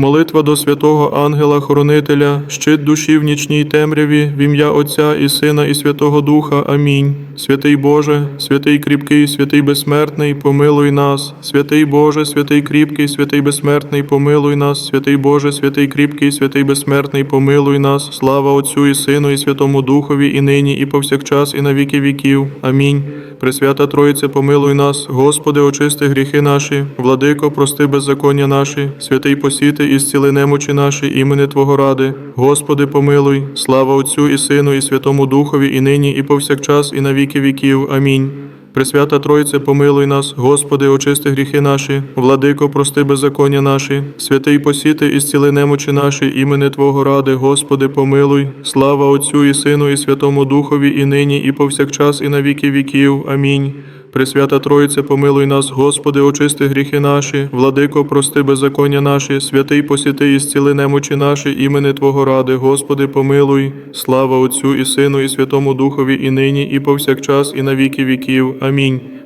Молитва до святого ангела-хоронителя, щит душі в нічній темряві, в ім'я Отця і Сина і Святого Духа. Амінь. Святий Боже, святий кріпкий, святий безсмертний, помилуй нас. Святий Боже, святий кріпкий, святий безсмертний, помилуй нас. Святий Боже, святий кріпкий, святий безсмертний, помилуй нас. Слава Отцю і Сину і Святому Духові, і нині, і повсякчас, і на віки віків. Амінь. Пресвята Троїце, помилуй нас, Господи, очисти гріхи наші, владико, прости беззаконня наші, святий посіти і зціли немочі наші, імени Твого ради. Господи, помилуй, слава Отцю і Сину, і Святому Духові, і нині, і повсякчас, і на віки віків. Амінь. Пресвята Тройце, помилуй нас, Господи, очисти гріхи наші, владико, прости беззаконня наші, святий посіти і зціли немочі наші, імени Твого ради, Господи, помилуй, слава Отцю і Сину, і Святому Духові, і нині, і повсякчас, і на віки віків. Амінь. Пресвята Троїце, помилуй нас, Господи, очисти гріхи наші, владико, прости беззаконня наші, святий посіти і зціли немочі наші, імени Твого ради, Господи, помилуй, слава Отцю і Сину, і Святому Духові, і нині, і повсякчас, і на віки віків. Амінь.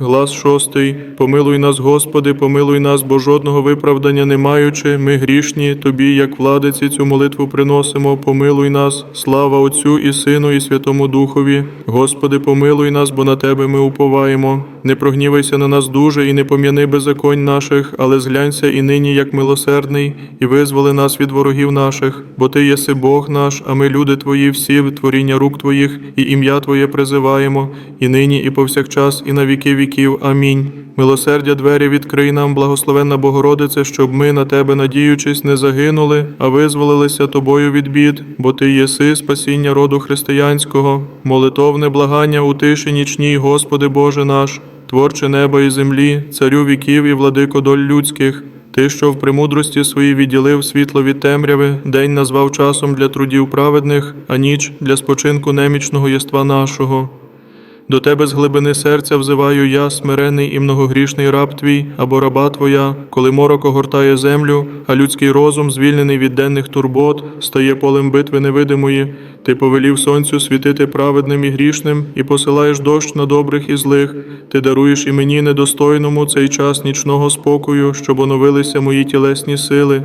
глас шостий. Помилуй нас, Господи, помилуй нас, бо жодного виправдання не маючи, ми грішні, Тобі, як владиці, цю молитву приносимо. Помилуй нас, слава Отцю і Сину, і Святому Духові. Господи, помилуй нас, бо на Тебе ми уповаємо. Не прогнівайся на нас дуже і не пом'яни беззаконь наших, але зглянься і нині, як милосердний, і визволи нас від ворогів наших, бо Ти єси Бог наш, а ми, люди Твої, всі творіння рук Твоїх, і ім'я Твоє призиваємо, і нині, і повсякчас, і на віки віків. Амінь. Милосердя двері відкрий нам, благословенна Богородице, щоб ми на Тебе, надіючись, не загинули, а визволилися Тобою від бід, бо Ти єси спасіння роду християнського, молитовне благання у тиші нічній, Господи Боже наш, творче неба і землі, царю віків і владико доль людських. Ти, що в премудрості своїй відділив світло від темряви, день назвав часом для трудів праведних, а ніч для спочинку немічного єства нашого. До тебе з глибини серця взиваю я, смирений і многогрішний раб твій, або раба твоя, коли морок огортає землю, а людський розум, звільнений від денних турбот, стає полем битви невидимої. Ти повелів сонцю світити праведним і грішним, і посилаєш дощ на добрих і злих. Ти даруєш і мені недостойному цей час нічного спокою, щоб оновилися мої тілесні сили.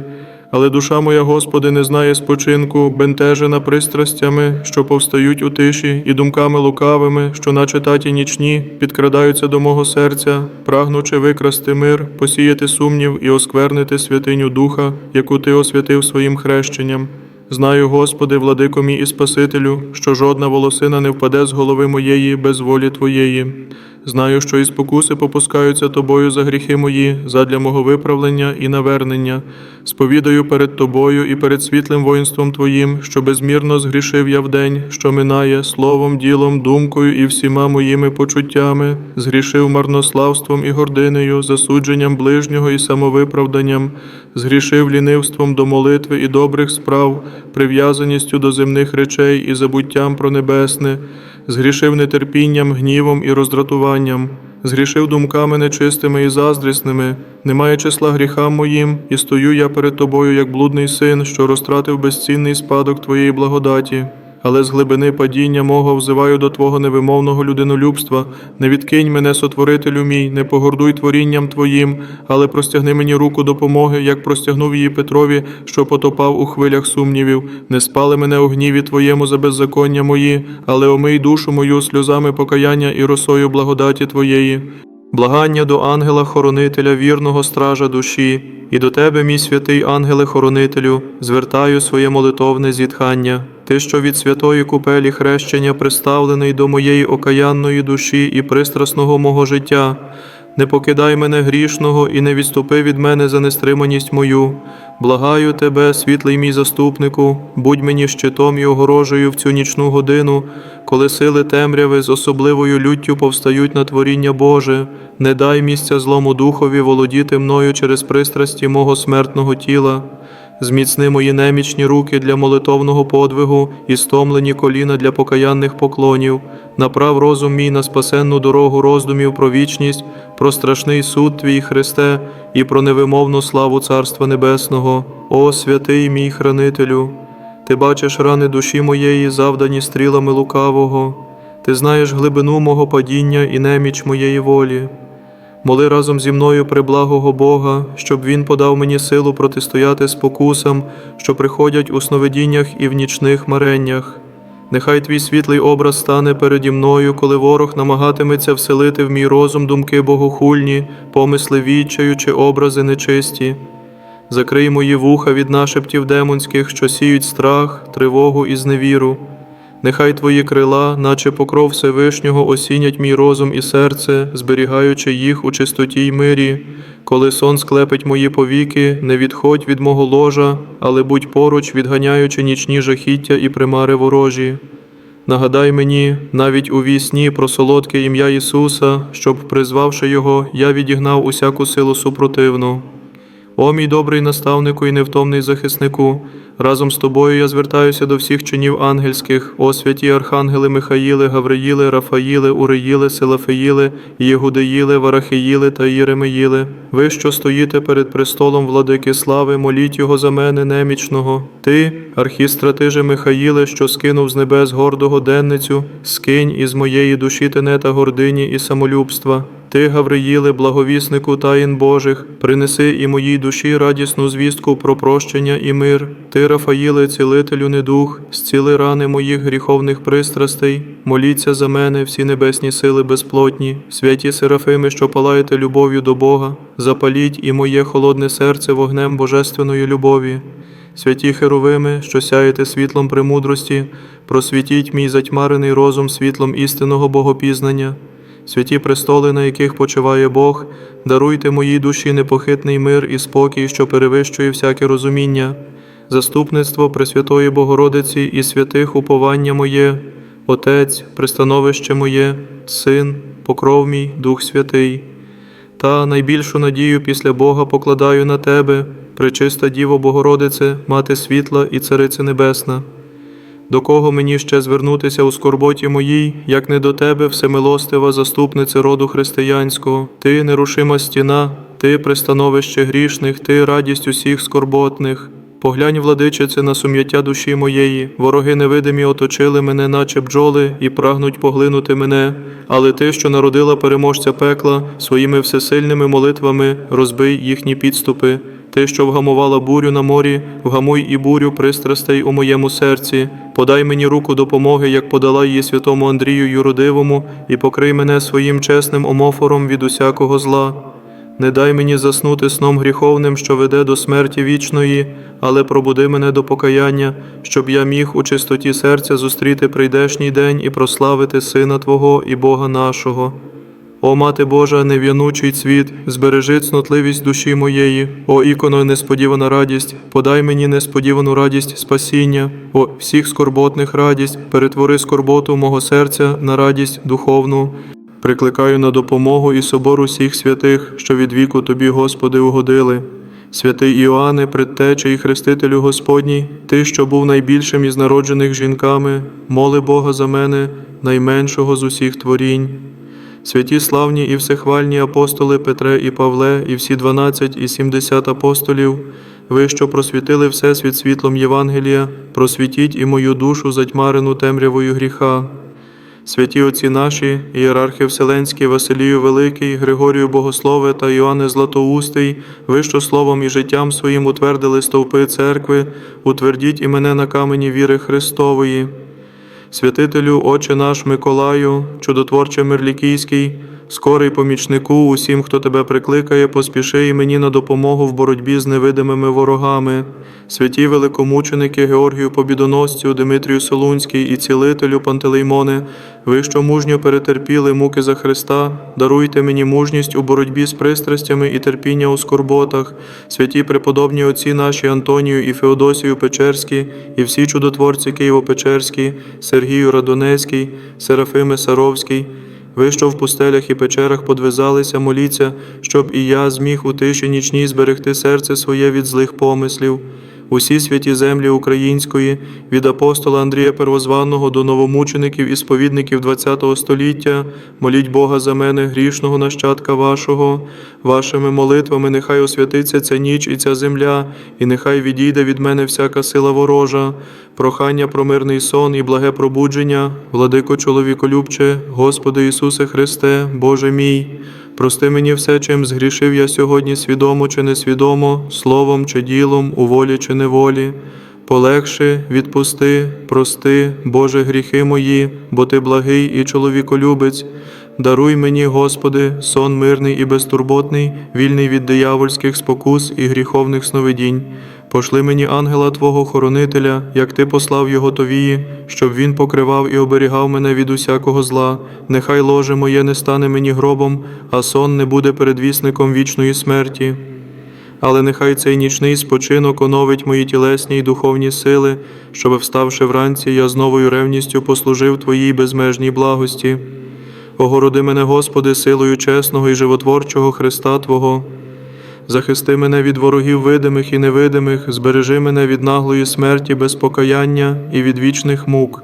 Але душа моя, Господи, не знає спочинку, бентежена пристрастями, що повстають у тиші, і думками лукавими, що, наче таті нічні, підкрадаються до мого серця, прагнучи викрасти мир, посіяти сумнів і осквернити святиню Духа, яку Ти освятив своїм хрещенням. Знаю, Господи, владико мій і Спасителю, що жодна волосина не впаде з голови моєї без волі Твоєї. Знаю, що і спокуси попускаються тобою за гріхи мої, задля мого виправлення і навернення. Сповідаю перед тобою і перед світлим воїнством Твоїм, що безмірно згрішив я вдень, що минає словом, ділом, думкою і всіма моїми почуттями, згрішив марнославством і гординею, засудженням ближнього і самовиправданням, згрішив лінивством до молитви і добрих справ, прив'язаністю до земних речей і забуттям про небесне, згрішив нетерпінням, гнівом і роздратуванням, згрішив думками нечистими і заздрісними, немає числа гріхам моїм, і стою я перед тобою, як блудний син, що розтратив безцінний спадок твоєї благодаті. Але з глибини падіння мого взиваю до Твого невимовного людинолюбства, не відкинь мене, сотворителю мій, не погордуй творінням Твоїм, але простягни мені руку допомоги, як простягнув її Петрові, що потопав у хвилях сумнівів. Не спали мене у гніві Твоєму за беззаконня мої, але омий душу мою сльозами покаяння і росою благодаті Твоєї. Благання до ангела-хоронителя, вірного стража душі, і до тебе, мій святий ангеле-хоронителю, звертаю своє молитовне зітхання. Ти, що від святої купелі хрещення приставлений до моєї окаянної душі і пристрасного мого життя, не покидай мене грішного і не відступи від мене за нестриманість мою. Благаю тебе, світлий мій заступнику, будь мені щитом і огорожею в цю нічну годину, коли сили темряви з особливою люттю повстають на творіння Боже, не дай місця злому духові володіти мною через пристрасті мого смертного тіла. Зміцни мої немічні руки для молитовного подвигу і стомлені коліна для покаянних поклонів. Направ розум мій на спасенну дорогу роздумів про вічність, про страшний суд Твій Христе і про невимовну славу Царства Небесного. О святий мій хранителю! Ти бачиш рани душі моєї, завдані стрілами лукавого. Ти знаєш глибину мого падіння і неміч моєї волі. Моли разом зі мною преблагого Бога, щоб Він подав мені силу протистояти спокусам, що приходять у сновидіннях і в нічних мареннях. Нехай твій світлий образ стане переді мною, коли ворог намагатиметься вселити в мій розум думки богохульні, помисли відчаю чи образи нечисті. Закрий мої вуха від нашептів демонських, що сіють страх, тривогу і зневіру. Нехай твої крила, наче покров Всевишнього, осінять мій розум і серце, зберігаючи їх у чистоті й мирі. Коли сон склепить мої повіки, не відходь від мого ложа, але будь поруч, відганяючи нічні жахіття і примари ворожі. Нагадай мені навіть у вісні про солодке ім'я Ісуса, щоб, призвавши Його, я відігнав усяку силу супротивну. О, мій добрий наставнику і невтомний захиснику, разом з тобою я звертаюся до всіх чинів ангельських, о святі архангели Михаїли, Гавриїли, Рафаїли, Уриїли, Силафеїли, Єгудеїли, Варахиїли та Єремеїли. Ви, що стоїте перед престолом владики слави, моліть його за мене немічного. Ти, архістратиже Михаїле, що скинув з небес гордого денницю, скинь із моєї душі тенета гордині і самолюбства. Ти, Гавриїле, благовіснику таїн Божих, принеси і моїй душі радісну звістку про прощення і мир. Ти, Рафаїле, цілителю недух, зціли рани моїх гріховних пристрастей. Моліться за мене, всі небесні сили безплотні, святі Серафими, що палаєте любов'ю до Бога, запаліть і моє холодне серце вогнем божественної любові. Святі Херовими, що сяєте світлом премудрості, просвітіть мій затьмарений розум світлом істинного богопізнання. Святі престоли, на яких почиває Бог, даруйте моїй душі непохитний мир і спокій, що перевищує всяке розуміння, заступництво Пресвятої Богородиці і святих уповання моє, Отець, пристановище моє, Син, покров мій, Дух Святий. Та найбільшу надію після Бога покладаю на Тебе, пречиста Діво Богородице, Мати світла і Царице Небесна. До кого мені ще звернутися у скорботі моїй, як не до тебе, всемилостива заступниця роду християнського, ти нерушима стіна, ти пристановище грішних, ти радість усіх скорботних. Поглянь, владичице, на сум'яття душі моєї, вороги невидимі оточили мене, наче бджоли, і прагнуть поглинути мене. Але ти, що народила переможця пекла, своїми всесильними молитвами розбий їхні підступи. Ти, що вгамувала бурю на морі, вгамуй і бурю пристрастей у моєму серці. Подай мені руку допомоги, як подала її святому Андрію Юродивому, і покрий мене своїм чесним омофором від усякого зла. Не дай мені заснути сном гріховним, що веде до смерті вічної, але пробуди мене до покаяння, щоб я міг у чистоті серця зустріти прийдешній день і прославити Сина Твого і Бога нашого. О, Мати Божа, нев'янучий цвіт, збережи цнотливість душі моєї, о іконо, несподівана радість, подай мені несподівану радість спасіння, о всіх скорботних радість, перетвори скорботу мого серця на радість духовну. Прикликаю на допомогу і собор усіх святих, що від віку тобі, Господи, угодили. Святий Іоанне, предтече і хрестителю Господній, ти, що був найбільшим із народжених жінками, моли Бога за мене, найменшого з усіх творінь. Святі славні і всехвальні апостоли Петре і Павле, і всі дванадцять і сімдесят апостолів, ви, що просвітили Всесвіт світлом Євангелія, просвітіть і мою душу затьмарену темрявою гріха. Святі отці наші, ієрархи Вселенський, Василію Великий, Григорію Богослове та Іоанне Златоустий, ви, що словом і життям своїм утвердили стовпи церкви, утвердіть і мене на камені віри Христової. Святителю, Отче наш Миколаю, чудотворче Мирлікійський, скорий помічнику усім, хто тебе прикликає, поспіши і мені на допомогу в боротьбі з невидимими ворогами. Святі великомученики Георгію Побідоносцю, Димитрію Солунський і цілителю Пантелеймоне, ви, що мужньо перетерпіли муки за Христа, даруйте мені мужність у боротьбі з пристрастями і терпіння у скорботах, святі преподобні отці наші Антонію і Феодосію Печерські, і всі чудотворці Києво-Печерські, Сергію Радонецький, Серафиме Саровський. Ви, що в пустелях і печерах подвизалися, моліться, щоб і я зміг у тиші нічній зберегти серце своє від злих помислів. Усі святі землі української, від апостола Андрія Первозваного до новомучеників і сповідників ХХ століття, моліть Бога за мене, грішного нащадка вашого, вашими молитвами нехай освятиться ця ніч і ця земля, і нехай відійде від мене всяка сила ворожа, прохання про мирний сон і благе пробудження, владико чоловіколюбче, Господи Ісусе Христе, Боже мій. Прости мені все, чим згрішив я сьогодні свідомо чи несвідомо, словом чи ділом, у волі чи неволі. Полегши, відпусти, прости, Боже, гріхи мої, бо Ти благий і чоловіколюбець. Даруй мені, Господи, сон мирний і безтурботний, вільний від диявольських спокус і гріховних сновидінь. Пошли мені ангела Твого хоронителя, як Ти послав його Товії, щоб він покривав і оберігав мене від усякого зла. Нехай ложе моє не стане мені гробом, а сон не буде передвісником вічної смерті. Але нехай цей нічний спочинок оновить мої тілесні й духовні сили, щоб, вставши вранці, я з новою ревністю послужив Твоїй безмежній благості. Огороди мене, Господи, силою чесного і животворчого Христа Твого. Захисти мене від ворогів видимих і невидимих, збережи мене від наглої смерті без покаяння і від вічних мук.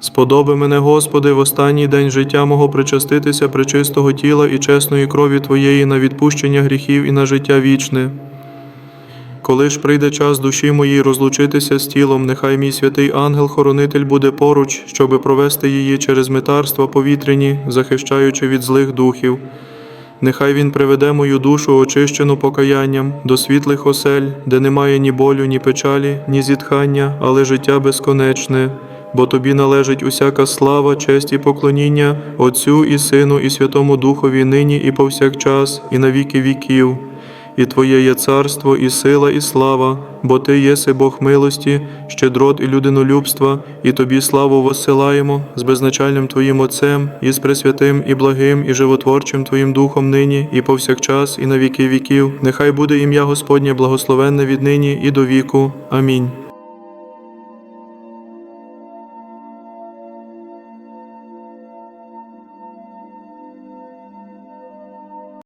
Сподоби мене, Господи, в останній день життя мого причаститися пречистого тіла і чесної крові Твоєї на відпущення гріхів і на життя вічне. Коли ж прийде час душі моїй розлучитися з тілом, нехай мій святий ангел-хоронитель буде поруч, щоби провести її через метарства повітряні, захищаючи від злих духів. Нехай він приведе мою душу, очищену покаянням, до світлих осель, де немає ні болю, ні печалі, ні зітхання, але життя безконечне. Бо тобі належить усяка слава, честь і поклоніння Отцю і Сину, і Святому Духові нині і повсякчас, і на віки віків. І Твоє є царство, і сила, і слава, бо Ти єси Бог милості, щедрот і людинолюбства, і Тобі славу воссилаємо з безначальним Твоїм Отцем, і з пресвятим, і благим, і животворчим Твоїм Духом нині, і повсякчас, і на віки віків. Нехай буде ім'я Господнє благословенне віднині і до віку. Амінь.